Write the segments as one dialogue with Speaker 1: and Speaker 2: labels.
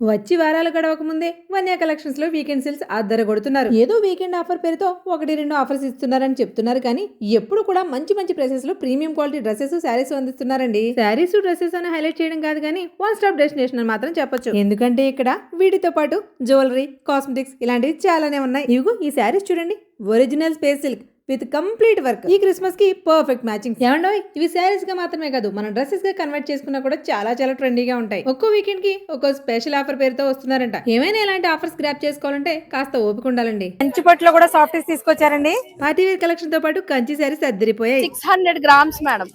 Speaker 1: వచ్చి వారాలు గడవకముందే వన్యా కలెక్షన్స్ వీకెండ్ సేల్స్ అద్దర కొడుతున్నారు. ఏదో వీకెండ్ ఆఫర్ పేరుతో ఒకటి రెండు ఆఫర్స్ ఇస్తున్నారని చెప్తున్నారు కానీ ఎప్పుడు కూడా మంచి మంచి ప్రైసెస్లో ప్రీమియం క్వాలిటీ డ్రెస్సెస్ శారీస్ అందిస్తున్నారండి. శారీస్ డ్రెస్సెస్ అని హైలైట్ చేయడం కాదు కానీ వన్ స్టాప్ డెస్టినేషన్ అని మాత్రం చెప్పొచ్చు. ఎందుకంటే ఇక్కడ వీటితో పాటు జ్యువెలరీ కాస్మెటిక్స్ ఇలాంటివి చాలానే ఉన్నాయి. ఇవిగో ఈ శారీస్ చూడండి. Original space silk with complete work. ఈ క్రిస్మస్కి పర్ఫెక్ట్ మ్యాచింగ్ ఏమండో ఇవి శారీస్గా మాత్రమే కాదు మన డ్రెస్సెస్గా కన్వర్ట్ చేసుకున్నా కూడా చాలా చాలా ట్రెండీగా ఉంటాయి. ఒక్కో వీకెండ్కి ఒక్కో స్పెషల్ ఆఫర్ పేరుతో వస్తున్నారంట. ఏమైనా ఇలాంటి ఆఫర్స్ గ్రాప్ చేసుకోవాలంటే కాస్త ఓపిక ఉండాలండి.
Speaker 2: కంచి పట్టులో కూడా సాఫ్టీస్ తీసుకొచ్చారండి.
Speaker 1: పార్టీ వేర్ కలెక్షన్తో పాటు Kanchi saris అద్దరిపోయాయి.
Speaker 3: Six hundred grams madam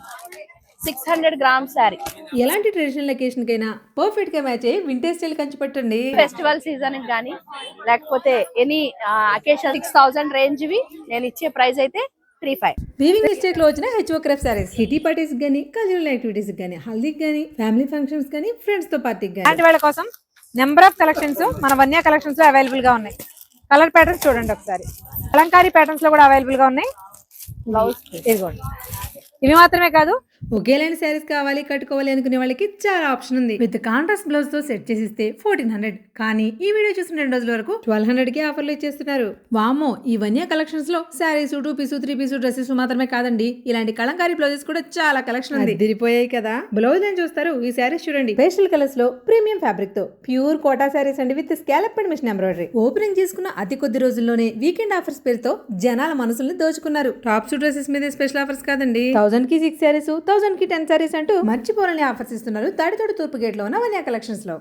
Speaker 3: six hundred grams sari
Speaker 1: ఎలాంటి ట్రెడిషనల్ అకేషన్ కైనా పర్ఫెక్ట్గా మ్యాచ్ అయ్యి వింటేజ్ స్టైల్ కంచి పట్టండి.
Speaker 3: ఫెస్టివల్ సీజన్ కానీ లేకపోతే any occasion six thousand range వి నేను ఇచ్చే ప్రైస్ అయితే త్రీ ఫైవ్
Speaker 1: వీవింగ్ మిస్టేక్లో వచ్చిన హెచ్ఓ క్రాఫ్ట్ సారీస్ కిటీ పార్టీస్ గానీ కల్చరల్ యాక్టివిటీస్ గానీ హల్దీకి గానీ ఫ్యామిలీ ఫంక్షన్స్ గానీ ఫ్రెండ్స్తో పార్టీకి గానీ.
Speaker 2: అలాంటి వాళ్ళ కోసం నెంబర్ ఆఫ్ కలెక్షన్స్ మన వన్యా కలెక్షన్స్లో అవైలబుల్గా ఉన్నాయి. కలర్ ప్యాటర్న్స్ చూడండి ఒకసారి. అలంకారీ ప్యాటర్న్స్లో కూడా అవైలబుల్గా ఉన్నాయి. బ్లౌజ్ ఇదిగోండి. ఇవి మాత్రమే కాదు
Speaker 1: ఒకేలాంటి శారీస్ కావాలి కట్టుకోవాలి అనుకునే వాళ్ళకి చాలా ఆప్షన్ ఉంది. విత్ కాంట్రాస్ట్ బ్లౌజ్తో సెట్ చేసి ఇస్తే ఫోర్టీన్ హండ్రెడ్ కానీ ఈ వీడియో చూసిన రెండు రోజుల వరకు ట్వెల్వ్ హండ్రెడ్కి ఆఫర్లు ఇచ్చేస్తున్నారు. వామో ఈ వన్యా కలెక్షన్స్లో sarees two piece three piece dresses మాత్రమే కాదండి. ఇలాంటి కలంకారీ బ్లౌజెస్ కూడా చాలా కలెక్షన్ ఉంది. తిరిగిపోయాయి కదా. బ్లౌజ్ ఏం చూస్తారు? ఈ శారీస్ చూడండి. పేస్టల్ కలర్స్లో ప్రీమియం ఫ్యాబ్రిక్తో ప్యూర్ కోటా శారీస్ అండి with scallop and machine embroidery opening చేసుకున్న అతి కొద్ది రోజుల్లోనే వీకెండ్ ఆఫర్స్ పేరుతో జనాల మనసుల్ని దోచుకున్నారు. టాప్స్ డ్రెస్సెస్ మీద స్పెషల్ ఆఫర్స్ కాదండి. థౌసండ్కి సిక్స్ శారీస్ థౌసండ్కి టెన్ సారీస్ అంటూ మర్చిపోలేని ఆఫర్స్ ఇస్తున్నారు. తాడితోడు తూర్పు గేట్లో ఉన్న వన్యా కలెక్షన్స్లో